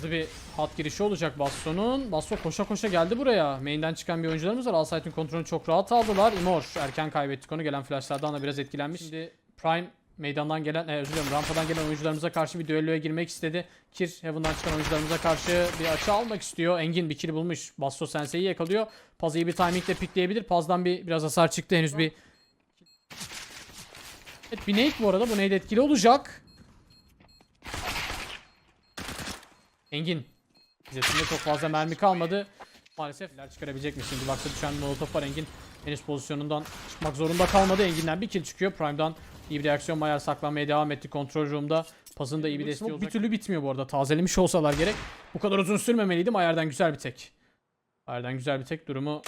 Hızlı bir hat girişi olacak Basso'nun. Basso koşa koşa geldi buraya. Main'den çıkan bir oyuncularımız var. Alsight'ın kontrolünü çok rahat aldılar. Imor erken kaybettik onu. Gelen flashlardan da biraz etkilenmiş. Şimdi Prime meydandan gelen, e, özür dilerim rampadan gelen oyuncularımıza karşı bir düelloya girmek istedi. Kir Heaven'dan çıkan oyuncularımıza karşı bir açı almak istiyor. Engin bir kill bulmuş. Basso Sensei'yi yakalıyor. Paz iyi bir timingle pikleyebilir. Paz'dan bir biraz hasar çıktı. Henüz bir Evet bir nade bu arada. Bu nade etkili olacak. Engin. Zetinde çok fazla mermi kalmadı. Maalesef neler çıkarabilecek mi? Şimdi baksa düşen molotof var Engin. Henüz pozisyonundan çıkmak zorunda kalmadı. Engin'den bir kill çıkıyor. Prime'dan iyi bir reaksiyon. Mayer saklanmaya devam etti control room'da. Pazın da iyi bir desteği olacak. Bir türlü bitmiyor bu arada. Tazelemiş olsalar gerek. Bu kadar uzun sürmemeliydi. Mayer'den güzel bir tek. Mayer'den güzel bir tek durumu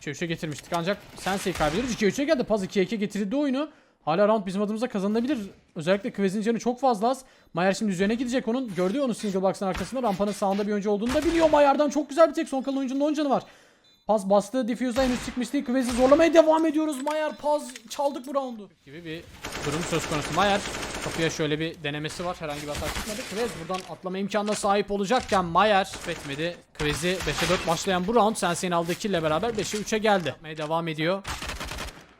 3'e 3'e getirmiştik ancak Sensei'yi kaybediyoruz. 2'ye 3'e geldi. Paz 2'ye 2 getirdi oyunu. Hala round bizim adımıza kazanılabilir. Özellikle Quez'in canı çok fazla az. Mayer şimdi üzerine gidecek onun. Gördü onu single box'ın arkasında. Rampanın sağında bir oyuncu olduğunu da biliyor. Mayer'dan çok güzel bir tek. Son kalan oyuncunun 10 canı var. Paz bastı. Diffuse'a henüz çıkmış değil. Quez'i zorlamaya devam ediyoruz. Mayer Paz çaldık bu roundu. Gibi bir durum söz konusu. Mayer kapıya şöyle bir denemesi var. Herhangi bir hata çıkmadı. Quez buradan atlama imkanına sahip olacakken Mayer etmedi. Quez'i 5'e 4 başlayan bu round Sensei'nin aldığı kill beraber 5'e 3'e geldi. Yapmaya devam ediyor.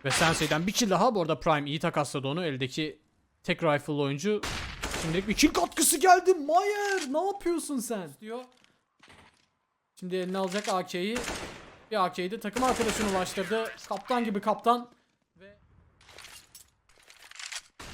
Ve Sensei'den bir kill daha. Bu arada Prime iyi takasladı onu. Eldeki tek rifle oyuncu. Şimdilik bir kill katkısı geldi. Mayer ne yapıyorsun sen? Diyor. Şimdi eline alacak AK'yi. Bir AK'yi de takım arkadaşına ulaştırdı. Kaptan gibi kaptan.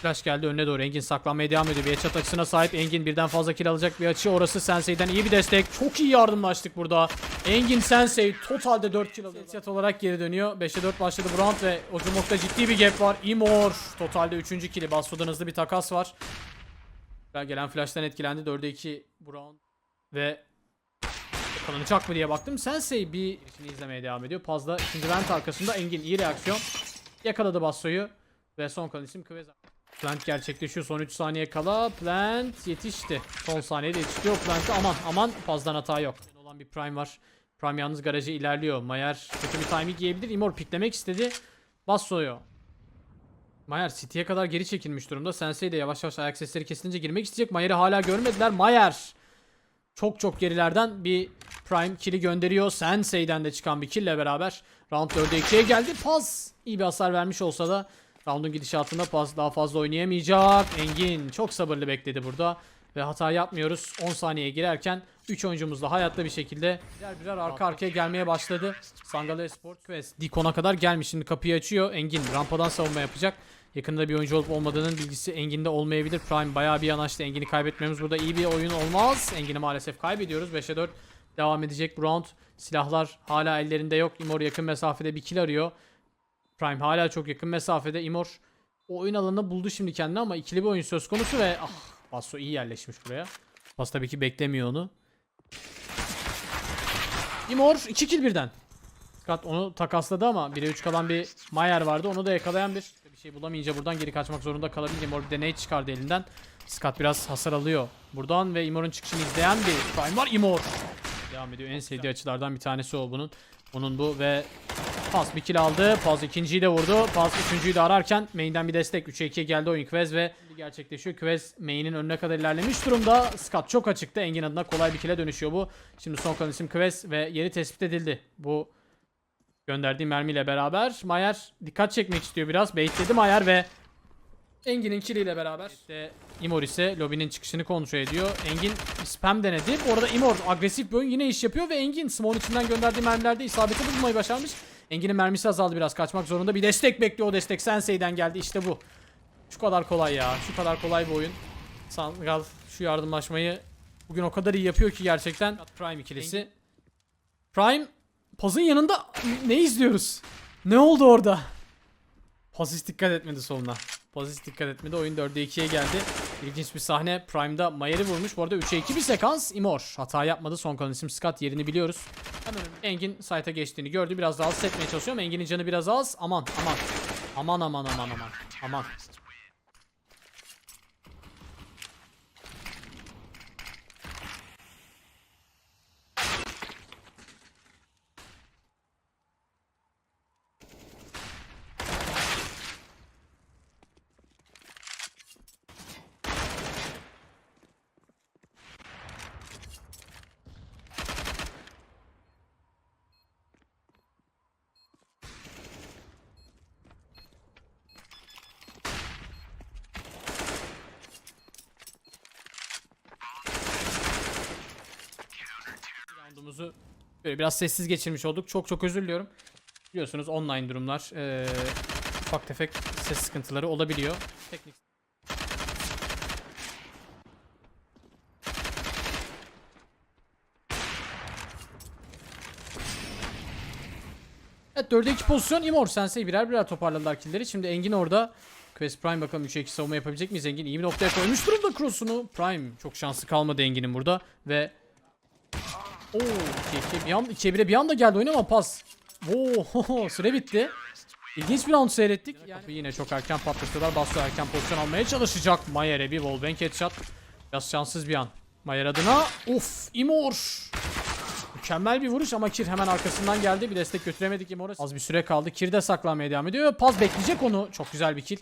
Flash geldi önüne doğru. Engin saklanmaya devam ediyor. Bir headshot açısına sahip. Engin birden fazla kill alacak bir açı. Orası Sensei'den iyi bir destek. Çok iyi yardımlaştık burada. Engin Sensei totalde 4 kill alıyor. Headshot olarak geri dönüyor. 5'e 4 başladı round ve Ojumok'ta ciddi bir gap var. Imor totalde 3. kill'i. Basfo'dan hızlı bir takas var. Gelen flash'tan etkilendi. 4'e 2 bu round. Ve yakalanacak mı diye baktım. Sensei bir işini izlemeye devam ediyor. Pazda ikinci vent arkasında Engin iyi reaksiyon. Yakaladı Basso'yu. Ve son kalan isim Kveza. Plant gerçekleşiyor. Son 3 saniye kala. Plant yetişti. Son saniyede yetişiyor Plant'ı. Aman aman fazladan hata yok. Olan bir Prime var. Prime yalnız garajı ilerliyor. Mayer kötü bir timing yiyebilir. Imor piklemek istedi. Basso'yu. Mayer City'ye kadar geri çekilmiş durumda. Sensei de yavaş yavaş ayak sesleri kesilince girmek isteyecek. Mayer'i hala görmediler. Mayer çok çok gerilerden bir Prime kill'i gönderiyor. Sensei'den de çıkan bir kill'le beraber round 4'e 2'ye geldi. Paz iyi bir hasar vermiş olsa da round'un gidişatında Paz daha fazla oynayamayacak. Engin çok sabırlı bekledi burada. Ve hata yapmıyoruz. 10 saniyeye girerken 3 oyuncumuz da hayatta bir şekilde birer birer arka arkaya gelmeye başladı. Sangale Sport Quest Dikon'a kadar gelmiş. Şimdi kapıyı açıyor. Engin rampadan savunma yapacak. Yakında bir oyuncu olup olmadığının bilgisi Engin'de olmayabilir. Prime bayağı bir yanaştı. Engin'i kaybetmemiz burada iyi bir oyun olmaz. Engin'i maalesef kaybediyoruz. 5'e 4 devam edecek bu round. Silahlar hala ellerinde yok. Imor yakın mesafede bir kill arıyor. Prime hala çok yakın mesafede. Imor oyun alanını buldu şimdi kendine ama ikili bir oyun söz konusu ve ah Basso iyi yerleşmiş buraya. Bas tabii ki beklemiyor onu. Imor 2 kill birden. Scott onu takasladı ama 1'e 3 kalan bir Mayer vardı. Onu da yakalayan bir bir şey bulamayınca buradan geri kaçmak zorunda kalabilir. Imor bir deney çıkardı elinden. Scott biraz hasar alıyor. Buradan ve Imor'un çıkışını izleyen bir Prime var. Imor devam ediyor. En sevdiği açılardan bir tanesi o bunun. Onun bu ve Paz bir kill aldı. Paz ikinciyi de vurdu. Paz üçüncüyü de ararken main'den bir destek. 3'e 2'ye geldi oyun Quez ve gerçekleşiyor. Quez main'in önüne kadar ilerlemiş durumda. Scott çok açıkta. Engin adına kolay bir kill'e dönüşüyor bu. Şimdi son kalan isim Quez ve yeri tespit edildi. Bu gönderdiği mermiyle beraber. Mayer dikkat çekmek istiyor biraz. Baitledi Mayer ve Engin'in kiliyle beraber işte Imor ise lobinin çıkışını kontrol ediyor. Engin spam denedi. Bu arada Imor agresif bir oyun yine iş yapıyor ve Engin Small içinden gönderdiği mermilerde isabeti bulmayı başarmış. Engin'in mermisi azaldı biraz kaçmak zorunda. Bir destek bekliyor o destek Sensei'den geldi işte bu. Şu kadar kolay ya. Şu kadar kolay bir oyun. Sangal şu yardımlaşmayı bugün o kadar iyi yapıyor ki gerçekten. Prime ikilisi. Prime Paz'ın yanında ne izliyoruz? Ne oldu orada? Paz hiç dikkat etmedi soluna. Paz hiç dikkat etmedi. Oyun 4'e 2'ye geldi. İlginç bir sahne. Prime'da Mayer'i vurmuş. Bu arada 3'e 2 bir sekans. Imor hata yapmadı. Son kalan isim Scott. Yerini biliyoruz. Engin site'a geçtiğini gördü. Biraz daha alt etmeye çalışıyor Engin'in canı biraz az. Aman aman. Aman aman aman aman. Aman. Modumuzu böyle biraz sessiz geçirmiş olduk. Çok çok özür diliyorum. Biliyorsunuz online durumlar. Ee, ufak tefek ses sıkıntıları olabiliyor. Teknik Evet 4'e 2 pozisyon. Imor Sensei birer birer toparladılar killleri. Şimdi Engin orada. Quest Prime bakalım 3'e 2 savunma yapabilecek miyiz? Engin iyi bir noktaya koymuş durumda cross'unu. Prime çok şanslı kalmadı Engin'in burada. Ve Oo 2-2 bir an 2'ye 1'e bir anda geldi oyun ama pas. Oo süre bitti. İlginç bir round seyrettik. Yani yine çok erken patlatıyorlar. Basso erken pozisyon almaya çalışacak. Mayer'e bir wallbang headshot. Biraz şanssız bir an. Mayer adına. Of Imor. Mükemmel bir vuruş ama Kir hemen arkasından geldi. Bir destek götüremedik Imor'a. Az bir süre kaldı. Kir de saklanmaya devam ediyor. Paz bekleyecek onu. Çok güzel bir kill.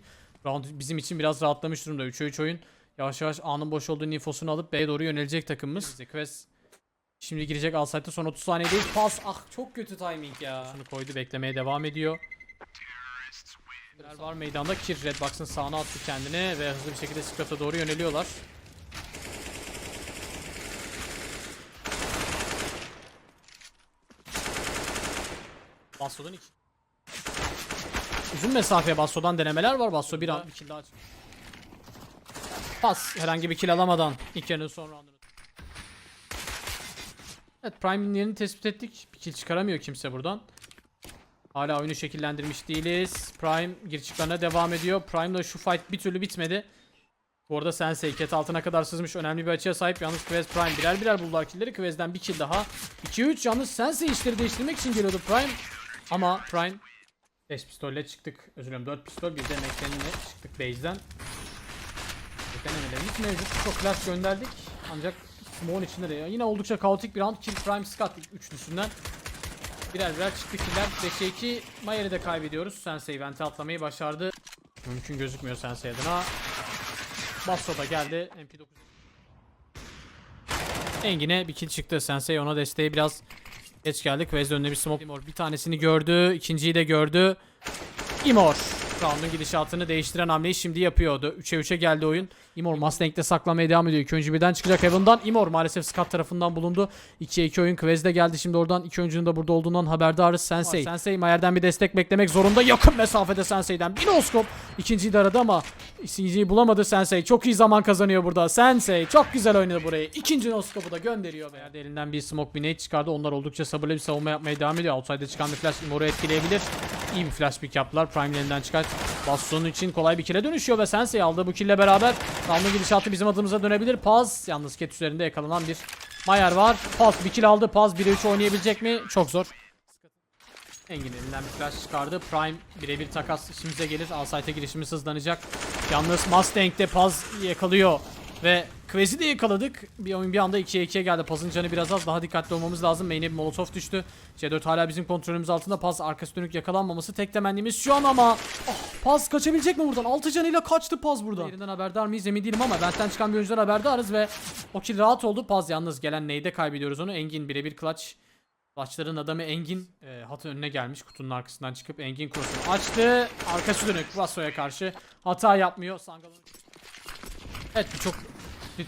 Round bizim için biraz rahatlamış durumda. 3'e 3 oyun. Yavaş yavaş A'nın boş olduğu infosunu alıp B'ye doğru yönelecek takımımız. Quest Şimdi girecek Alsight'ta son 30 saniyedeyiz. Pas. Ah çok kötü timing ya. Şunu koydu beklemeye devam ediyor. Birer var meydanda. Kir Redbox'ın sağına attı kendini ve hızlı bir şekilde Scott'a doğru yöneliyorlar. Basso'dan iki. Uzun mesafeye Basso'dan denemeler var. Basso bir an bir kill daha çıktı. Pas herhangi bir kill alamadan ilk yarının son roundunu. Evet Prime'in yerini tespit ettik. Bir kill çıkaramıyor kimse buradan. Hala oyunu şekillendirmiş değiliz. Prime girişiklerine devam ediyor. Prime'la şu fight bir türlü bitmedi. Bu arada Sensei ket altına kadar sızmış önemli bir açıya sahip. Yalnız Quest Prime birer birer buldular killleri. Quest'den bir kill daha. 2-3 yalnız Sensei işleri değiştirmek için geliyordu Prime. Ama Prime 5 pistolle çıktık. Özür dilerim 4 pistol bir de McLaren'le çıktık base'den. Denemelerimiz mevcut. Çok klas gönderdik. Ancak Smoke'un içinde de ya. Yine oldukça kaotik bir round. Kill Prime Scott üçlüsünden. Birer birer çıktı killer. 5'e 2 Mayer'i de kaybediyoruz. Sensei vente atlamayı başardı. Mümkün gözükmüyor Sensei adına. Basso da geldi. MP9. Engin'e bir kill çıktı. Sensei ona desteği biraz geç geldi. Quez önüne bir smoke. Imor bir tanesini gördü. ikinciyi de gördü. Imor. Round'un gidişatını değiştiren hamleyi şimdi yapıyordu. 3'e 3'e geldi oyun. Imor Mustang'de saklamaya devam ediyor. İki oyuncu birden çıkacak Heaven'dan. Imor maalesef Scott tarafından bulundu. 2'ye 2 oyun Quez de geldi şimdi oradan. iki oyuncunun da burada olduğundan haberdarız. Sensei. Sensei Mayer'den bir destek beklemek zorunda. Yakın mesafede Sensei'den. Bir noskop. İkinciyi de aradı ama ikinciyi bulamadı Sensei. Çok iyi zaman kazanıyor burada. Sensei çok güzel oynadı burayı. İkinci noskopu da gönderiyor. Veya elinden bir smoke bir nade çıkardı. Onlar oldukça sabırlı bir savunma yapmaya devam ediyor. Outside'de çıkan bir flash Imor'u etkileyebilir. İyi bir flash pick yaptılar. Prime elinden çıkar. Baston'un için kolay bir kile dönüşüyor ve Sensei aldığı bu kille beraber round'un gidişatı bizim adımıza dönebilir. Paz yalnız ket üzerinde yakalanan bir Mayer var. Paz bir kill aldı. Paz 1'e 3 oynayabilecek mi? Çok zor. Engin elinden bir flash çıkardı. Prime birebir takas işimize gelir. Alsight'e girişimiz hızlanacak. Yalnız Mustang'de Paz yakalıyor. Ve Quez'i de yakaladık. Bir oyun bir anda 2'ye 2'ye geldi. Paz'ın canı biraz az. Daha dikkatli olmamız lazım. Main'e bir molotof düştü. C4 hala bizim kontrolümüz altında. Paz arkası dönük yakalanmaması tek temennimiz şu an ama ah, Paz kaçabilecek mi buradan? 6 canıyla kaçtı Paz buradan. Yerinden haberdar mıyız emin değilim ama benden çıkan bir oyuncudan haberdarız ve o kill rahat oldu. Paz yalnız gelen neyde kaybediyoruz onu. Engin birebir clutch. Clutch'ların adamı Engin e, hatın önüne gelmiş kutunun arkasından çıkıp Engin cross'unu açtı. Arkası dönük Vasso'ya karşı hata yapmıyor. Sangal'ın Evet birçok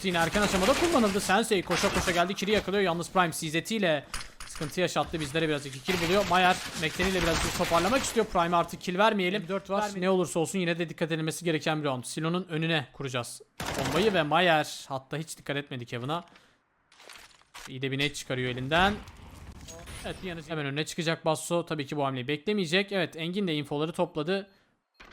yine erken aşamada kullanıldı. Sensei koşa koşa geldi. Kiri yakalıyor. Yalnız Prime ile sıkıntı yaşattı. Bizlere biraz iki kill buluyor. Mayer ile biraz bir toparlamak istiyor. Prime artık kill vermeyelim. 4 var. Ne olursa olsun yine de dikkat edilmesi gereken bir round. Silo'nun önüne kuracağız. Bombayı ve Mayer hatta hiç dikkat etmedi Kevin'a. İyi de bir net çıkarıyor elinden. Evet bir yanı hemen önüne çıkacak Basso. Tabii ki bu hamleyi beklemeyecek. Evet Engin de infoları topladı.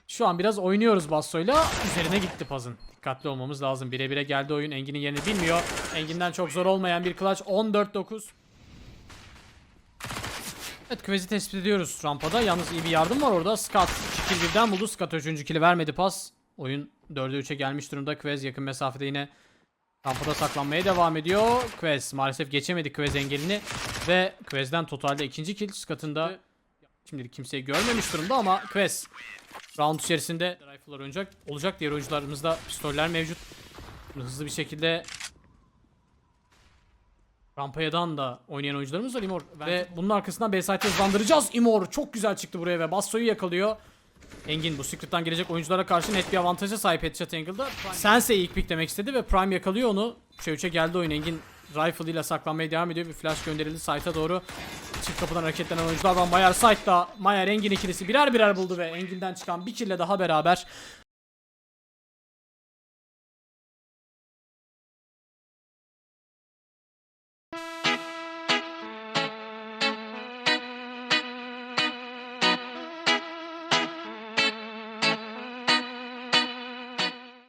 Şu an biraz oynuyoruz Basso'yla. Üzerine gitti Paz'ın. Dikkatli olmamız lazım. Bire bire geldi oyun. Engin'in yerini bilmiyor. Engin'den çok zor olmayan bir clutch. 14-9. Evet Quez'i tespit ediyoruz rampada. Yalnız iyi bir yardım var orada. Scott 2 kill birden buldu. Scott 3. kill'i vermedi pas. Oyun 4'e 3'e gelmiş durumda. Quez yakın mesafede yine rampada saklanmaya devam ediyor. Quez maalesef geçemedi Quez engelini. Ve Quez'den totalde ikinci kill. Scott'ın da şimdilik kimseyi görmemiş durumda ama Quez round içerisinde rifle'lar oynayacak. Olacak diğer oyuncularımızda pistoller mevcut. Bunu hızlı bir şekilde Rampaya'dan da oynayan oyuncularımız var Imor. Ve bunun arkasından B site'ı hızlandıracağız. Imor çok güzel çıktı buraya ve Basso'yu yakalıyor. Engin bu Secret'tan gelecek oyunculara karşı net bir avantaja sahip Headshot Angle'da. Sensei ilk pick demek istedi ve Prime yakalıyor onu. 3'e 3'e geldi oyun Engin rifle ile saklanmaya devam ediyor. Bir flash gönderildi site'a doğru. Çift kapıdan hareketlenen oyuncular var. Mayer site'da. Mayer Engin ikilisi birer birer buldu ve Engin'den çıkan bir kille daha beraber